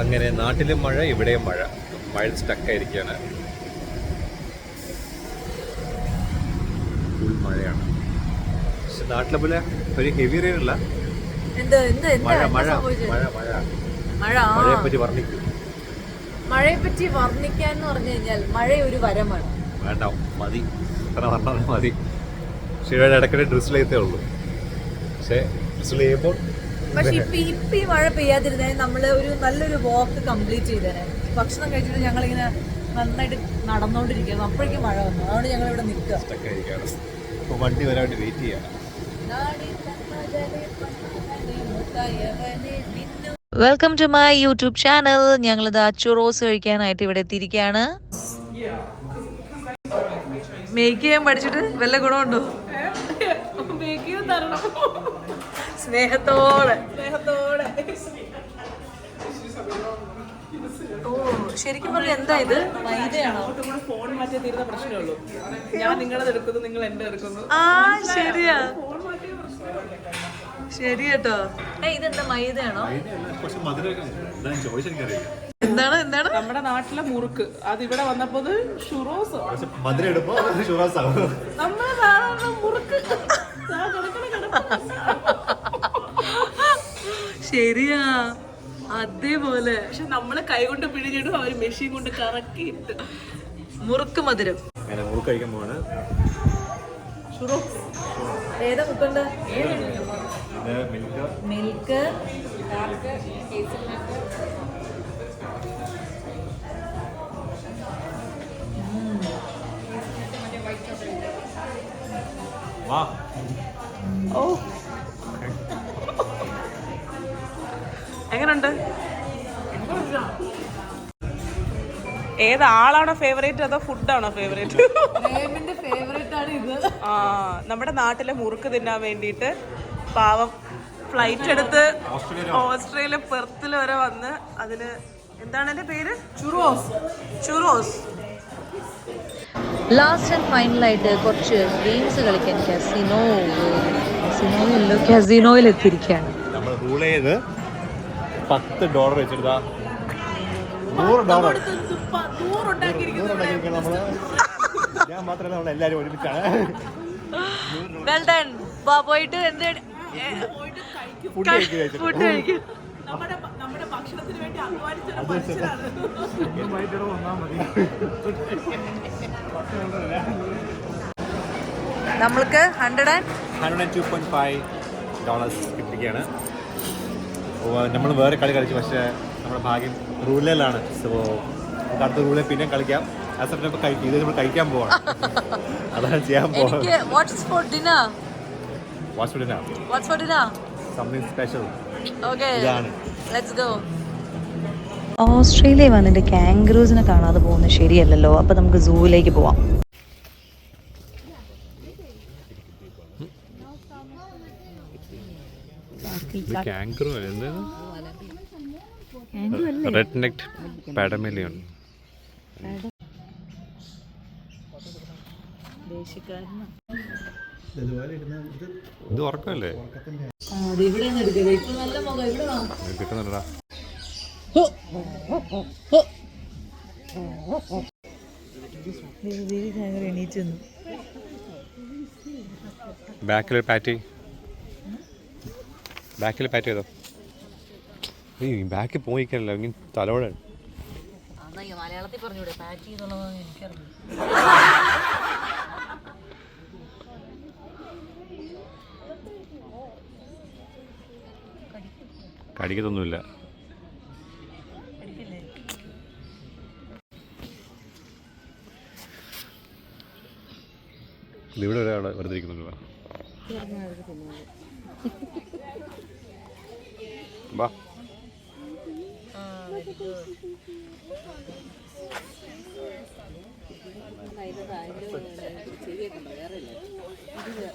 അങ്ങനെ നാട്ടിലും മഴ ഇവിടെയും മഴ. മഴ സ്റ്റക്കായിരിക്കുകയാണ് ഫുൾ മഴയാണ്. പക്ഷെ നാട്ടിലെ പോലെ ഒരു ഹെവി റെയിൻ അല്ല. മഴ മഴ മഴ മഴ. മഴ മഴയെ പറ്റി വർണിക്കും. മഴയെ പറ്റി വർണിക്കാൻ എന്ന് പറഞ്ഞു കഴിഞ്ഞാൽ മഴ ഒരു വരമാണ്. വേണ്ട മതി. ഇത്ര പറഞ്ഞാൽ മതി. പക്ഷെ ഇടയ്ക്കിടെ ഡ്രിസിൽ ഉള്ളൂ. പക്ഷേ ഡ്രിസിൽ ചെയ്യുമ്പോൾ പക്ഷെ ഇപ്പൊ ഇപ്പൊ ഈ മഴ പെയ്യാതിരുന്നേ നമ്മൾ ഒരു നല്ലൊരു വാക്ക് കംപ്ലീറ്റ് ചെയ്തേനെ. ഭക്ഷണം കഴിച്ചിട്ട് ഞങ്ങൾ ഇങ്ങനെ നന്നായിട്ട് നടന്നുകൊണ്ടിരിക്കുന്നു അപ്പോഴേക്കും മഴ വന്നു. അതുകൊണ്ട് ഞങ്ങൾ ഇവിടെ നിൽക്കുക വണ്ടി വരാൻ വെയിറ്റ് ചെയ്യണം. Welcome to my YouTube channel ഞങ്ങളിത് അച്ചുറോസ് കഴിക്കാനായിട്ട് ഇവിടെ എത്തിയിരിക്കുകയാണ്. മേക്ക് ചെയ്യാൻ പഠിച്ചിട്ട് വല്ല ഗുണമുണ്ടോ? സ്നേഹത്തോടെ. സ്നേഹത്തോടെ. ഓ ശരിക്കും പറഞ്ഞ എന്താ ഇത്? മൈദയാണോ ഫോൺ മാറ്റി തീരുന്ന പ്രശ്നമുള്ളൂ ഞാൻ നിങ്ങളത് എടുക്കുന്നു നിങ്ങൾ എന്റെ എടുക്കുന്നു. ആ ശരിയാ. ശരി കേട്ടോ. ഏ ഇതെന്താ മൈദയാണോ? എന്താണ് എന്താണ്? നമ്മുടെ നാട്ടിലെ മുറുക്ക്. അത് ഇവിടെ വന്നപ്പോ ഷുറോസ്. നമ്മുടെ സാധാരണ മുറുക്ക്. ശരിയാ. അതേപോലെ. പക്ഷെ നമ്മൾ കൈകൊണ്ട് പിഴിഞ്ഞിടും അവർ മെഷീൻ കൊണ്ട് കറക്കി ഇട്ട് മുറുക്ക് മധുരം. മുറുക്ക് കഴിക്കാൻ പോവാണ്. ഏതാ മുക്കണ്ട മിൽക്ക് വാ. ഓ. എങ്ങനുണ്ട്? ഏതാളാണോ ഫേവറേറ്റ് അതോ ഫുഡാണോ ഫേവറേറ്റ് പ്രേമിന്റെ ഫേവറേറ്റ് ആണ് ഇത്. ആ നമ്മുടെ നാട്ടിലെ മുറുക്ക് തിന്നാൻ വേണ്ടിയിട്ട് പാവം ഫ്ലൈറ്റ് എടുത്ത് ഓസ്ട്രേലിയ പെർത്തിൽ വരെ വന്ന് അതിന് എന്താണ് എന്റെ പേര്? Churros. Churros. Last and final ഫൈനലായിട്ട് കുറച്ച് ഗെയിംസ് കളിക്കാൻ കസിനോ കസിനോയിലോ കസിനോയിൽ എത്തിയിരിക്കുകയാണ് നമ്മൾ റൂൾ ചെയ്ത് പത്ത് ഡോളർ വെച്ചെടുത്താ നൂറ് ഡോളർ. നമ്മൾ ഞാൻ മാത്രമല്ല നമ്മൾ എല്ലാവരും ഒരുമിച്ചാണ്. വെൽ ഡൺ പോയിട്ട് എന്ത് ഫുഡ് കഴിക്കും. നമ്മുടെ ഭക്ഷണത്തിന് വേണ്ടി നമ്മൾക്ക് hundred and hundred and two point five dollars കിട്ടിയിരിക്കുകയാണ്. നമ്മൾ വേറെ കളി കളിച്ചു പക്ഷേ നമ്മുടെ ഭാഗ്യം റൂലിലാണ്. സോ നമുക്ക് അടുത്ത റൂളിൽ പിന്നെയും കളിക്കാം. ആ സമയത്ത് ഇപ്പോൾ കഴിക്കും ഇത് നമ്മൾ കഴിക്കാൻ പോവാണ്. അതാണ് ചെയ്യാൻ പോകുന്നത് എനിക്ക് what's for dinner വാട്സ്ആപ്പിനാണ് what's for dinner something special okay ഇതാണ്. ലെറ്റ്സ് ഗോ ഓസ്ട്രേലിയ വന്നിട്ട് കാംഗ്രൂസിനെ കാണാതെ പോകുന്നത് ശരിയല്ലല്ലോ. അപ്പൊ നമുക്ക് സൂവിലേക്ക് പോവാം. കാങ്കറു റെഡ് നെക്ട് പാഡമെലിയൻ ഇത് ഉറക്കല്ലേ കിട്ടുന്നുണ്ടടാ ബാക്കിൽ പാറ്റി. ബാക്കിൽ പാറ്റ് ചെയ്തോ? ഈ ബാക്കിൽ പോയിക്കല്ലോ ഇങ്ങനെ തലോടെ. മലയാളത്തിൽ പറഞ്ഞൂടെ പാറ്റ് എന്നുള്ളതാണ് എനിക്കറിയാം കടിക്കത്തൊന്നുമില്ല. ഇവിടെ ഒരാൾ വെറുതെ ഇരിക്കുന്നുണ്ടോ. വാ.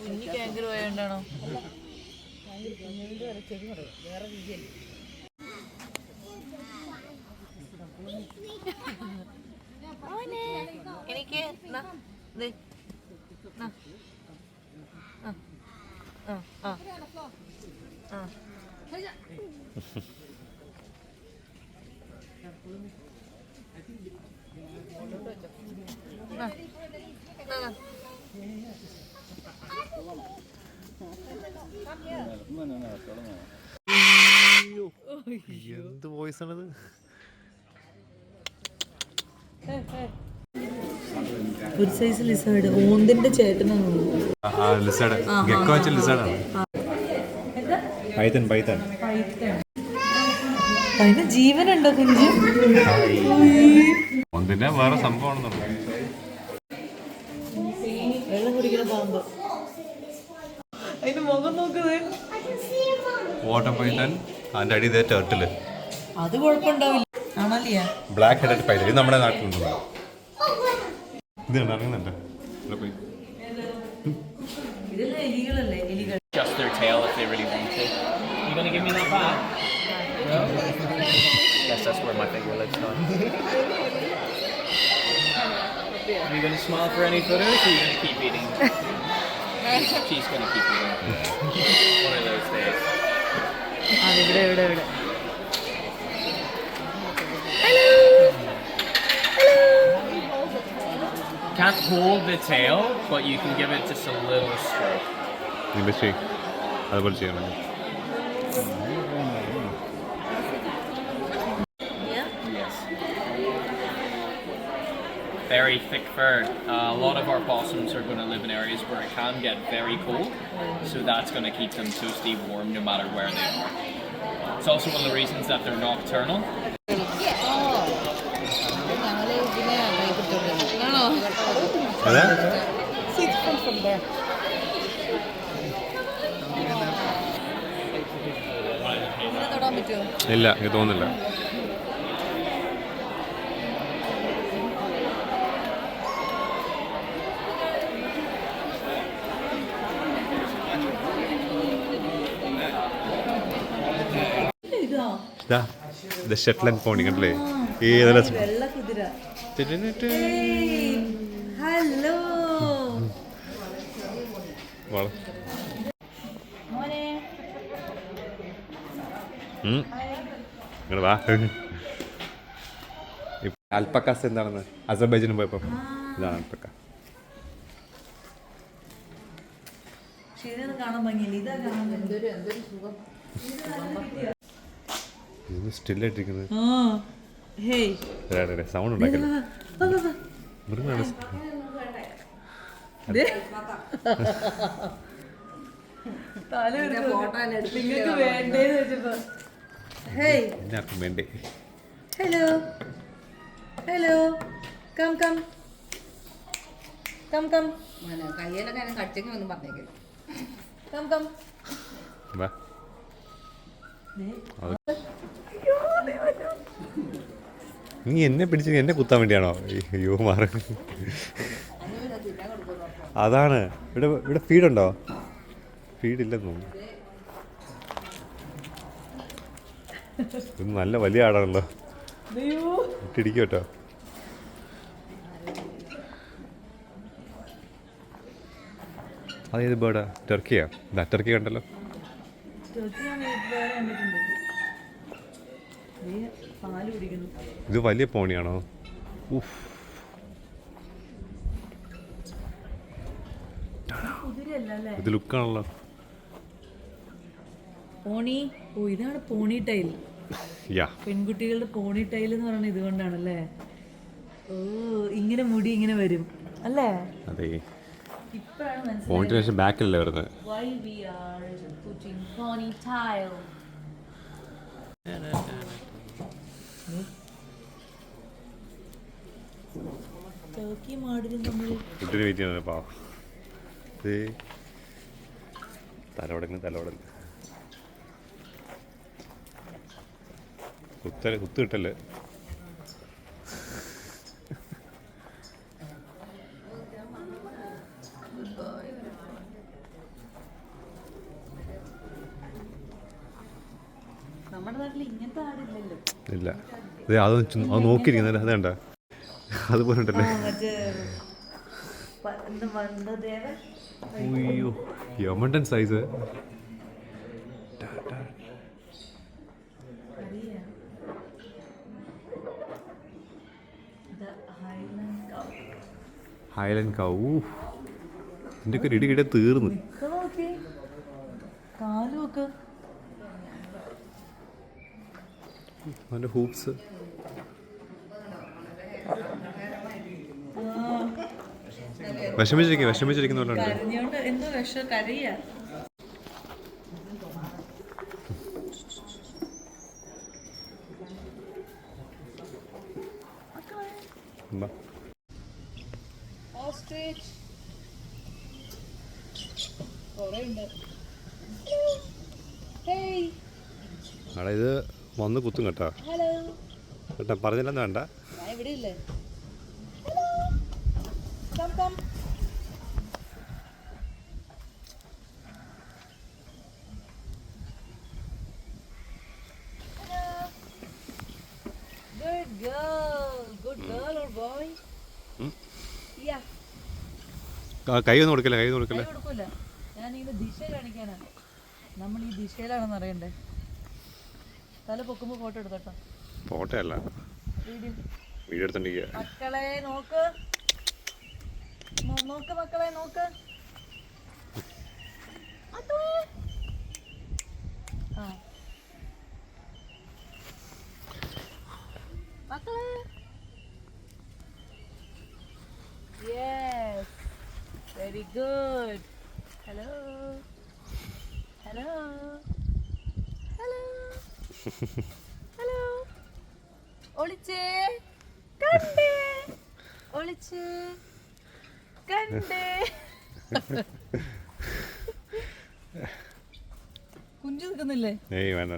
കുഞ്ഞി കാങ്കർ പോയോണ്ടാണോ എനിക്ക് നാ, ദേ, നാ. ആ, ആ, ആ. ആ. എന്ത് വോയിസ് ആണത് ഒരു സൈസ് ലിസേർഡ് ഓന്തിന്റെ ചേട്ടനാണ്. അതിന് ജീവനുണ്ടോ കുഞ്ചു? വേറെ സംഭവം വെള്ളം കുടിക്കുന്ന പാമ്പ്. അതിന്റെ മുഖം നോക്കുന്നത് വാട്ടർ പൈത്തൻ അതിന്റെ അടി ടേർട്ടിൽ അത് കുഴപ്പമുണ്ടാവില്ല. ആണല്ലേ ബ്ലാക്ക് ഹെഡഡ് പൈത്തൻ ഇത് നമ്മുടെ നാട്ടിലുണ്ട്. ഇത് Just their tail if they really want to. You gonna give me that back? No? Guess that's where my finger lips now. Are you gonna smile for any photos or are you gonna keep eating? She's gonna keep eating. One of those days. ആ ഇവിടെ ഇവിടെ ഇവിടെ Can't hold the tail, but you can give it just a little stroke. ഇതിന്റെ ചെയ് അതുപോലെ ചെയ്യണം Yes. Very thick fur. Uh, a lot of our possums are going to live in areas where it can get very cold, so that's going to keep them toasty warm no matter where they are. It's also one of the reasons that they're nocturnal. അതെ? ഇല്ല എനിക്ക് തോന്നുന്നില്ല. ഇതാ ഇതാ ഇത് ഷെറ്റ്ലൻ പോണി കണ്ടില്ലേ? ഏത് രസം വെള്ള കുതിര ഹലോ മോനെ. വാ. അൽപ്പക്കാസ് എന്താണെന്ന്? അസർബൈജാനും പോയപ്പോ. ഇതാണ് അൽപ്പക്ക ശരിയാണ് കാണാൻ ഭംഗിയില്ല. ഇതാ കാണാൻ എന്തൊരു ഇത് സ്റ്റില്ലായിട്ടിരിക്കുന്നത് സൗണ്ട് ഉണ്ടാക്കില്ല മൃഗമാണ് നിങ്ങൾക്ക് വേണ്ടേന്ന് വെച്ചപ്പോ. ആർക്കും വേണ്ടേ. Hello hello come come come come കയ്യിലൊക്കെ ഞാൻ കടിച്ചെങ്കിൽ ഒന്നും പറഞ്ഞേക്കില്ല കം കം വാ. നീ എന്നെ പിടിച്ച് എന്നെ കുത്താൻ വേണ്ടിയാണോ? അയ്യോ മാറി. അതാണ്. ഇവിടെ ഇവിടെ ഫീഡുണ്ടോ ഫീഡില്ലെന്ന് തോന്നുന്നു. ഇത് നല്ല വലിയ ആടാണല്ലോ. ഇട്ടിടിക്കും കേട്ടോ അതേത് ബേർഡാ ടർക്കിയാ ഇതാ ടർക്കി കണ്ടല്ലോ. ഇത് വലിയ പോണിയാണോ ഉഫ് കുതിരയല്ല അല്ലേ ഇത് ലുക്കാണല്ലോ. പോണി? ഓ ഇതാണ് പോണി ടൈൽ. യാ. പെൺകുട്ടികളുടെ പോണി ടൈൽ എന്ന് പറയുന്നത് ഇതുകൊണ്ടാണല്ലേ? ഓ ഇങ്ങനെ മുടി ഇങ്ങനെ വരും. അല്ലേ? അതെ. പോണിന് ശേഷം ബാക്കിലല്ലേ വരുന്നത്? We are are pony tail turkey മാടിനും നമ്മൾ പാവം. ഇത് തലോടങ്ങ് തലവടങ്ങ് കുത്ത കുത്ത് കിട്ടല്ലേ ഇല്ല. അതെ അത് ചു- അത് കണ്ട അതുപോലെ ഉണ്ടല്ലേ? അയ്യോ യമണ്ടൻ സൈസ് ഹൈലൻഡ് കൗ ഇതിന്റെ ഒക്കെ ഇടികിടെ തീർന്ന്. അവന്റെ ഹൂപ്സ് വിഷമിച്ചിരിക്കും വിഷമിച്ചിരിക്കുന്നവരുണ്ട്. കരഞ്ഞോണ്ട് എന്തോ വിഷം കരയാ. അവിടെ ഇത് വന്ന് കുത്തും കേട്ടോ. കേട്ടോ പറഞ്ഞില്ലെന്ന് വേണ്ട. ഇവിടെ ഇല്ലേ come come Good girl. Good girl or boy? Yeah. കൈ ഒന്നും കൊടുക്കില്ല കൈ ഒന്നും കൊടുക്കില്ല കൊടുക്കൂല. ഇതിന്റെ ദിശ കാണിക്കാനാണ് നമ്മൾ ഈ ദിശയിലാണെന്ന് അറിയണ്ടേ? തല പൊക്കുമ്പോ ഫോട്ടോ എടുത്തോട്ടോ. ഫോട്ടോ അല്ല വീഡിയോ എടുത്തോണ്ടിരിക്കുക മക്കളെ നോക്ക്. നോക്ക് മക്കളെ നോക്ക്. മക്കളെ. ആ. മക്കളെ? Yes very good hello hello hello hello ഒളിച്ചേ. കണ്ടേ. ഒളിച്ച്. കണ്ടേ. കുഞ്ചു നിൽക്കുന്നില്ലേ? ഏയ് വേണ്ട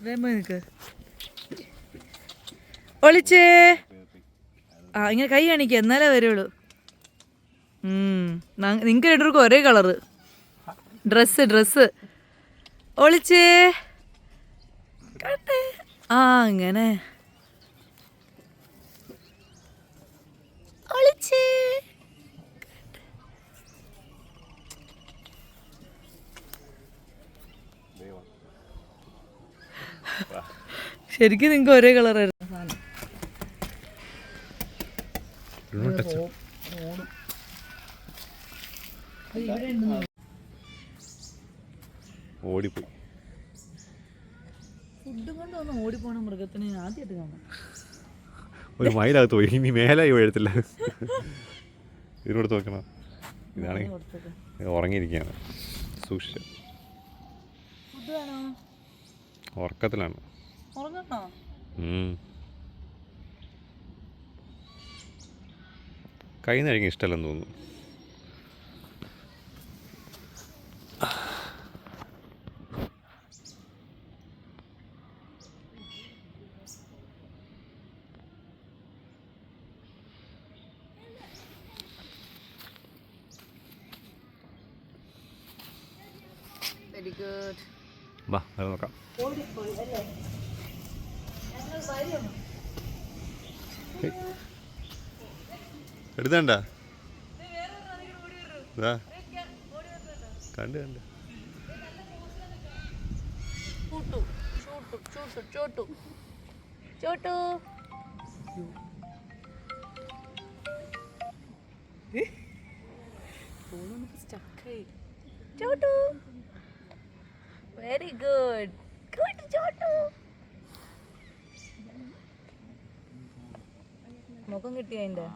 വേമ്പോ നിൽക്ക്. ഒളിച്ചേ. ആ ഇങ്ങനെ കൈ കാണിക്കുക എന്നാലേ വരുള്ളൂ. നിങ്ങൾക്ക് രണ്ടുപേർക്കും ഒരേ കളറ്. Dress dress. ഒളിച്ചേ. കണ്ടേ. ആ അങ്ങനെ. ഒളിച്ചേ. ശരിക്കും നിങ്ങൾക്ക് ഒരേ കളറായിരുന്നു ടച്ച് ഓടിപ്പോയി ഫുഡ് കൊണ്ട് വന്ന് ഓടിപ്പോണ മൃഗത്തിനെ ഞാൻ ആദ്യമായിട്ട് കാണാം ഒരു മൈലകത്ത് പോയി. ഇനി മേലായി എഴുത്തില്ല ഇതിനോട് നോക്കണം ഇതാണെങ്കിൽ ഉറങ്ങിയിരിക്കുകയാണ്. സൂക്ഷിച്ച. ഉറക്കത്തിലാണ്. കൈ നഴുകി ഇഷ്ടമല്ലെന്ന് തോന്നുന്നു. ഗുഡ് വാ അത് നോക്കാം. എടുത്തണ്ട. കണ്ട് കണ്ട്. Chhotu Chhotu Chhotu. Chhotu. Very good good Chhotu മുഖം കിട്ടിയ അതിന്റെ.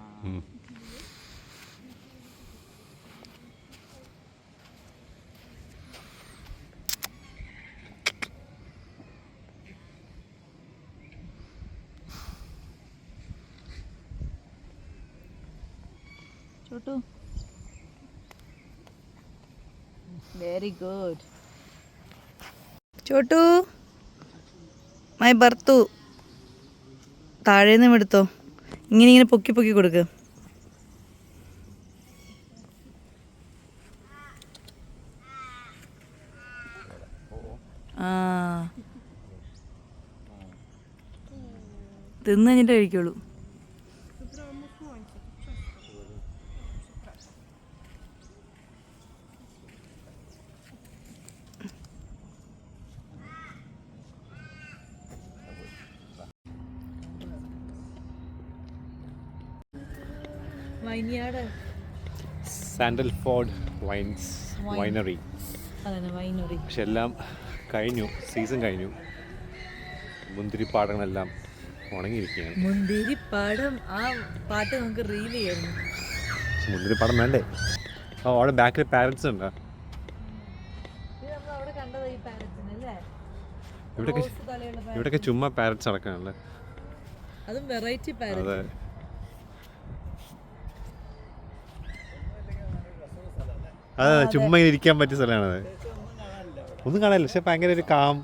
Chhotu very good Chhotu. My birth. താഴേന്നും എടുത്തോ. ഇങ്ങനെ ഇങ്ങനെ പൊക്കി പൊക്കി കൊടുക്ക്. ആ. തിന്നു കഴിഞ്ഞിട്ട് കഴിക്കുള്ളൂ. Sandalford wines winery winery പക്ഷെ എല്ലാം കഴിഞ്ഞു സീസൺ കഴിഞ്ഞു. മുന്തിരിപ്പാടങ്ങളെല്ലാം ഉണങ്ങിയിരിക്കുകയാണ്. മുന്തിരിപ്പാടം ആ പാട്ട് നമുക്ക് റീൽ ചെയ്യായിരുന്നു. മുന്തിരിപ്പാടം വേണ്ടേ? ആ അവിടെ ബാക്കിൽ പാരൻസ് ഉണ്ടോ. ഇവിടെ നമ്മൾ അവിടെ കണ്ടത് ഈ പാരറ്റ്സിന് അല്ലേ? ഇവിടെയൊക്കെ റോസ് തലയുള്ള parrot. ഇവിടെയൊക്കെ ചുമ്മാ പാരറ്റ്സ് നടക്കാണല്ലേ? അതും വെറൈറ്റി പാരറ്റ് അതെ അതെ. ചുമ്മാ ഇങ്ങനെ ഇരിക്കാൻ പറ്റിയ സ്ഥലമാണത്. ഒന്നും കാണാനില്ല. പക്ഷെ ഭയങ്കര ഒരു കാം.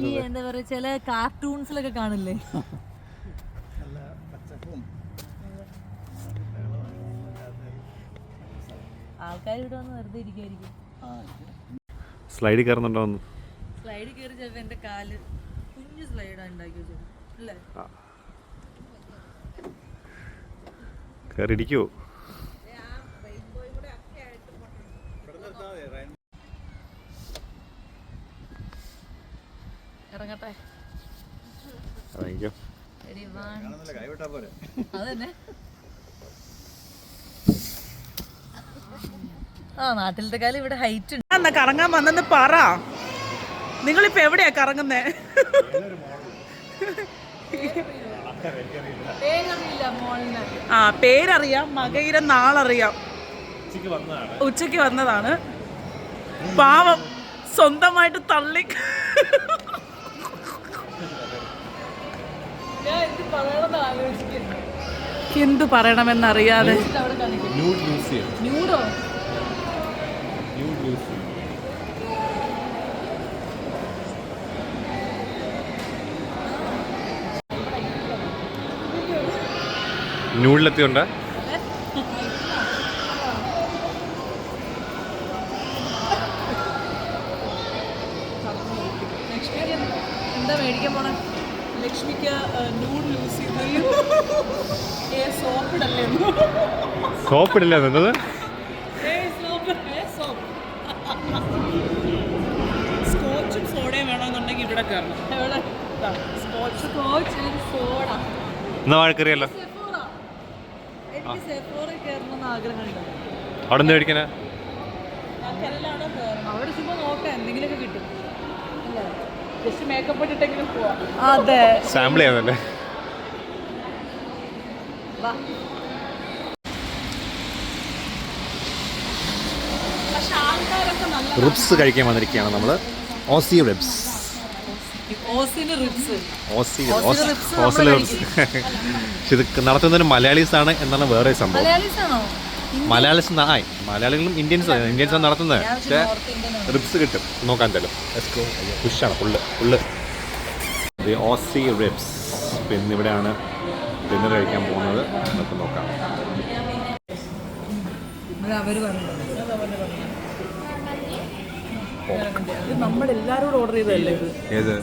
ഈ എന്താ പറയാ ചില കാർട്ടൂൺസിലൊക്കെ കാണില്ലേ ആൾക്കാർ ഇവിടെ വന്ന് വെറുതെ ഇരിക്കുമായിരിക്കും സ്ലൈഡിൽ കയറുന്നുണ്ടോ സ്ലൈഡ് കയറി ചിലപ്പോ എന്റെ കാൽ കുഞ്ഞു സ്ലൈഡാണ് ഉണ്ടാക്കി വെച്ചത് അല്ലേ? കയറി ഇറങ്ങട്ടെ. അതന്നെ. ആ നാട്ടിലത്തെ കാലം ഇവിടെ ഹൈറ്റ് ഉണ്ട്. എന്നാ കറങ്ങാൻ വന്നെന്ന് പറ. നിങ്ങളിപ്പോ എവിടെയാ കറങ്ങുന്നേ? ആ പേരറിയാം മകയിരം നാളറിയാം. ഉച്ചയ്ക്ക് വന്നതാണ്. പാവം. സ്വന്തമായിട്ട് തള്ളി ഞാൻ എന്ത് പറയണമെന്നറിയാതെ. ന്യൂഡിലെത്തിയുണ്ട് സോപ്പിടില്ല എന്നത് സ്കോച്ചും സോഡയും വേണമെന്നുണ്ടെങ്കിൽ ഇവിടെ കയറണം. എന്നാ വഴക്കറിയല്ലോ? അവിടെ നിന്ന് മേടിക്കണ? അവിടെ ചുമ്മാ നോക്കാം എന്തെങ്കിലുമൊക്കെ കിട്ടും. ജസ്റ്റ് മേക്കപ്പ് ഇട്ടിട്ടെങ്കിലും പോവാം. അതെ. സാമ്പിൾ ചെയ്യാന്നല്ലേ വാ പക്ഷെ ആൾക്കാരൊക്കെ നല്ല റിബ്സ് കഴിക്കാൻ വന്നിരിക്കുകയാണ് നമ്മൾ ഓസി റിബ്സ്. ഇത് നടത്തുന്നതിന് മലയാളീസ് ആണ് എന്നാണ് വേറെ സംഭവം. മലയാളീസ് ആയി. മലയാളികളും ഇന്ത്യൻസ് ഇന്ത്യൻസ് ആണ് നടത്തുന്നത്. പക്ഷേ റിബ്സ് കിട്ടും. നോക്കാൻ തരും. ഫുഷാണ് ഫുള്ള് ഫുള്ള് ഓസി റിബ്സ്. പിന്നെ ഇവിടെയാണ് ഡിന്നർ കഴിക്കാൻ പോകുന്നത്. നമുക്ക് നോക്കാം. അവർ പറഞ്ഞു ഇത് ഓർഡർ ചെയ്തതല്ലേ ഇത്? ഏത്?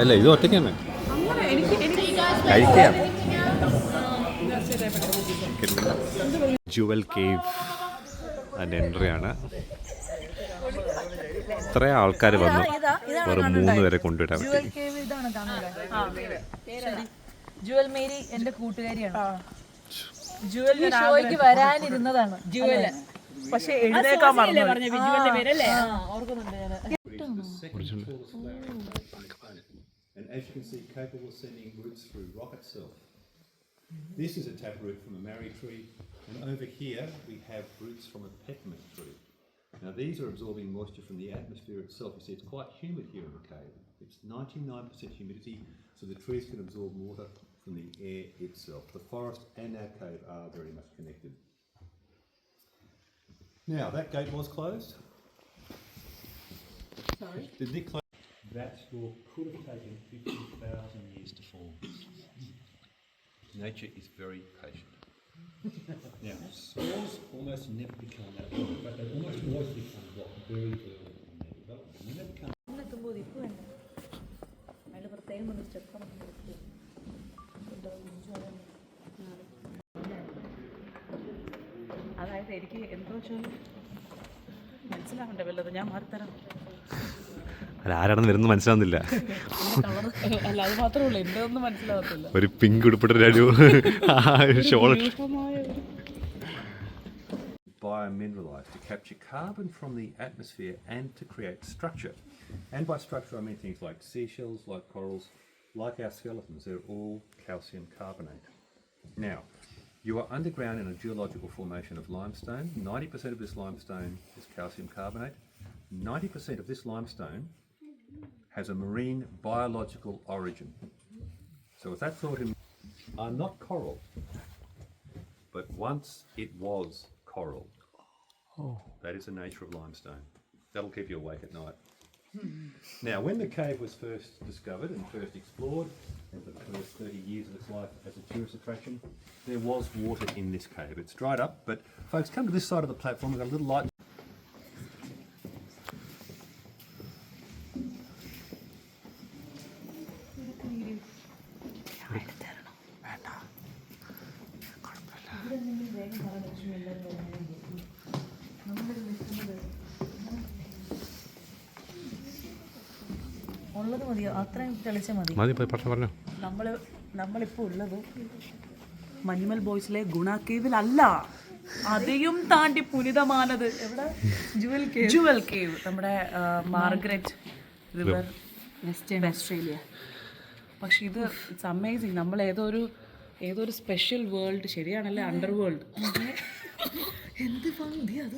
അല്ല ഇത് ഒറ്റയ്ക്കാണ്. അങ്ങനെ എനിക്ക് എനിക്ക് കഴിക്കാം ജുവൽ കേവ് അതിന്റെ എൻട്രി ആണ്. ഇത്ര ആൾക്കാർ വന്നു വെറും മൂന്ന് പേരെ കൊണ്ടുവിടാൻ ജുവൽ കേവ് ഇതാണ് കാണുന്നത് ജുവൽ മേരി എന്റെ കൂട്ടുകാരിയാണ്. ജുവൽ ഈ ഷോയ്ക്ക് വരാനിരുന്നതാണ്. ജുവൽ പക്ഷെ എഴുന്നേക്കാൻ പറഞ്ഞു ഓർക്കുന്നുണ്ട് ഞാൻ And as you can see, capable of sending roots through rock itself. This is a taproot from a marry tree, and over here we have roots from a peppermint tree. Now these are absorbing moisture from the atmosphere itself. You see, it's quite humid here in the cave. It's 99% humidity, so the trees can absorb water from the air itself. The forest and our cave are very much connected. Now, that gate was closed. Sorry? Did Nick close? That store could have taken 50,000 years to form. Nature is very patient. now, spores almost never become that long, but they almost always become what very early in their development. When they become എത്തുമ്പോൾ ഇപ്പ് വേണ്ട അതിൽ പ്രത്യേകം ഒന്ന് step അതായത് എനിക്ക് എന്തോ ചോദ്യം മനസ്സിലാവണ്ടേ വല്ലത് ഞാൻ മാറിത്തരാം അതാരാണെന്ന് വരുന്നത് മനസ്സിലാവുന്നില്ല അല്ല അത് മാത്രമേ ഉള്ളൂ എന്റെ ഒന്നും മനസ്സിലാവത്തില്ല ഒരു പിങ്ക് ഉടുപ്പിട്ട ഒരു shawl biomineralized to capture carbon from the atmosphere and to create structure. And by structure, I mean things like seashells, like corals, like our skeletons. They're all calcium carbonate. Now, you are underground in a geological formation of limestone. 90% of this limestone is calcium carbonate. 90% of this limestone has a marine biological origin. So, with that thought in are not coral, but once it was coral. Oh. That is the nature of limestone. That'll keep you awake at night. Now, when the cave was first discovered and first explored, for the first 30 years of its life as a tourist attraction, there was water in this cave. It's dried up, but folks, come to this side of the platform. We've got a little light. ഉള്ളത് മതിയോ അത്രയും തെളിച്ച മതി മതി പറഞ്ഞു പറഞ്ഞു നമ്മൾ നമ്മളിപ്പോൾ ഉള്ളത് മഞ്ഞുമൽ ബോയ്സിലെ ഗുണ കേവിലല്ല. അതെയും താണ്ടി പുനിതമാനത് എവിടെ? Jewel Cave. Jewel Cave. നമ്മുടെ മാർഗ്രറ്റ് റിവർ വെസ്റ്റേൺ ഓസ്ട്രേലിയ. പക്ഷെ ഇത് ഇറ്റ്സ് അമേസിങ്. നമ്മൾ ഏതോ ഒരു ഏതോ ഒരു സ്പെഷ്യൽ വേൾഡ് ശരിയാണല്ലേ അണ്ടർ വേൾഡ്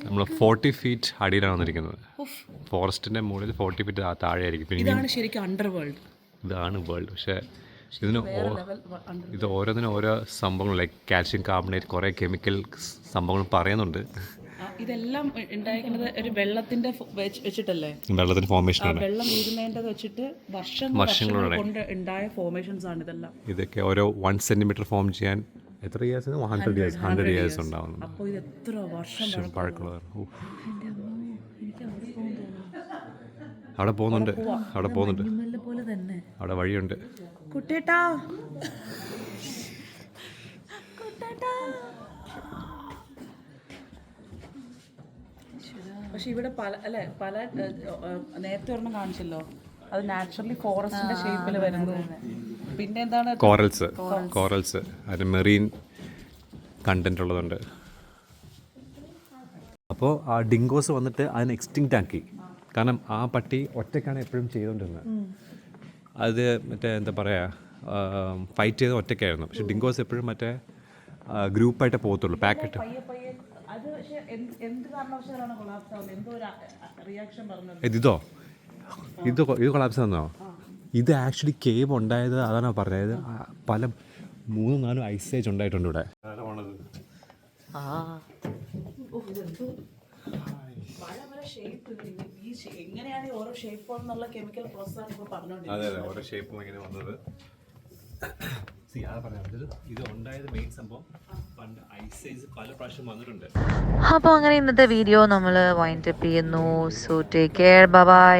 നമ്മൾ ഫോർട്ടി ഫീറ്റ് അടിയിലാണ് വന്നിരിക്കുന്നത്. ഫോറസ്റ്റിന്റെ മുകളിൽ ഫോർട്ടി ഫീറ്റ് താഴെ ആയിരിക്കും പിന്നെ ഇതാണ് ശരിക്കും അണ്ടർ വേൾഡ് ഇതാണ് വേൾഡ് പക്ഷേ ഇതിന് ഇത് ഓരോന്നിനും ഓരോ സംഭവങ്ങൾ ലൈക്ക് കാൽഷ്യം കാർബണേറ്റ് കുറേ കെമിക്കൽ സംഭവങ്ങൾ പറയുന്നുണ്ട്. ഇതെല്ലാം ഉണ്ടായിരിക്കുന്നത് ഒരു വെള്ളത്തിന്റെ വെച്ചിട്ടല്ലേ? വെള്ളത്തിന്റെ ഫോർമേഷൻ ആണ്. വെള്ളം വീഴുന്നതിന്റെ വെച്ചിട്ട് വർഷം വർഷങ്ങൾ കൊണ്ട് ഉണ്ടായ ഫോർമേഷൻസ് ആണ് ഇതെല്ലാം. ഇതൊക്കെ ഓരോ വൺ സെന്റിമീറ്റർ ഫോം ചെയ്യാൻ എത്ര years hundred years hundred years ഉണ്ടാവുന്നു അപ്പോൾ ഇത് എത്ര വർഷം ഓ. അവിടെ പോകുന്നുണ്ട്. അവിടെ പോകുന്നുണ്ട്. അവിടെ വഴിയുണ്ട്. കുട്ടേട്ടാ. പക്ഷെ ഇവിടെ പല അല്ലെ പല നേരത്തെ ഒരെണ്ണം കാണിച്ചല്ലോ. അത് നാച്ചുറലി ഫോറസ്റ്റിന്റെ ഷേപ്പിൽ വരുന്നത് പിന്നെ എന്താണ്? കോറൽസ് കോറൽസ് അത് മെറീൻ കണ്ടന്റ് ഉള്ളതുണ്ട്. അപ്പോൾ ആ ഡിങ്കോസ് വന്നിട്ട് അതിനെ എക്സ്റ്റിങ്ക്റ്റ് ആക്കി. കാരണം ആ പട്ടി ഒറ്റയ്ക്കാണ് എപ്പോഴും ചെയ്തുകൊണ്ടിരുന്നത് അത് മറ്റേ എന്താ പറയുക ഫൈറ്റ് ചെയ്ത് ഒറ്റയ്ക്കായിരുന്നു. പക്ഷെ ഡിങ്കോസ് എപ്പോഴും മറ്റേ ഗ്രൂപ്പായിട്ട് പോകത്തുള്ളൂ പാക്കറ്റ് പയ്യെ പയ്യെ എന്ത് എന്ത് കാരണവശാലാണ് കൊളാപ്സ് ആവുന്നത്? എന്തോ ഒരു റിയാക്ഷൻ പറഞ്ഞത്. ഇതോ? ഇത് ഇത് കൊളാപ്സ് തന്നോ ഇത് ആക്ച്വലി കേവ് ഉണ്ടായത് അതാണോ പറഞ്ഞത്? പല മൂന്നും നാലും ഐസേജ് ഉണ്ടായിട്ടുണ്ട് ഇവിടെ. പല പല ഷേപ്പ് ഈ ഷേ- എങ്ങനെയാണ് ഈ ഓരോ ഷേപ്പ് എന്നുള്ള കെമിക്കൽ പ്രോസസ്സാണ് ഇപ്പോൾ പറഞ്ഞുകൊണ്ടിരിക്കുന്നത് അതെ അതെ ഓരോ ഷേപ്പും ഇങ്ങനെ വന്നത്. സി ആ പറഞ്ഞത് ഇത് ഉണ്ടായത് മെയിൻ സംഭവം പണ്ട് ഐസേജ് പല പ്രാവശ്യം വന്നിട്ടുണ്ട്. അപ്പോൾ അങ്ങനെ ഇന്നത്തെ വീഡിയോ നമ്മൾ വൈൻഡപ്പ് ചെയ്യുന്നു. So take care bye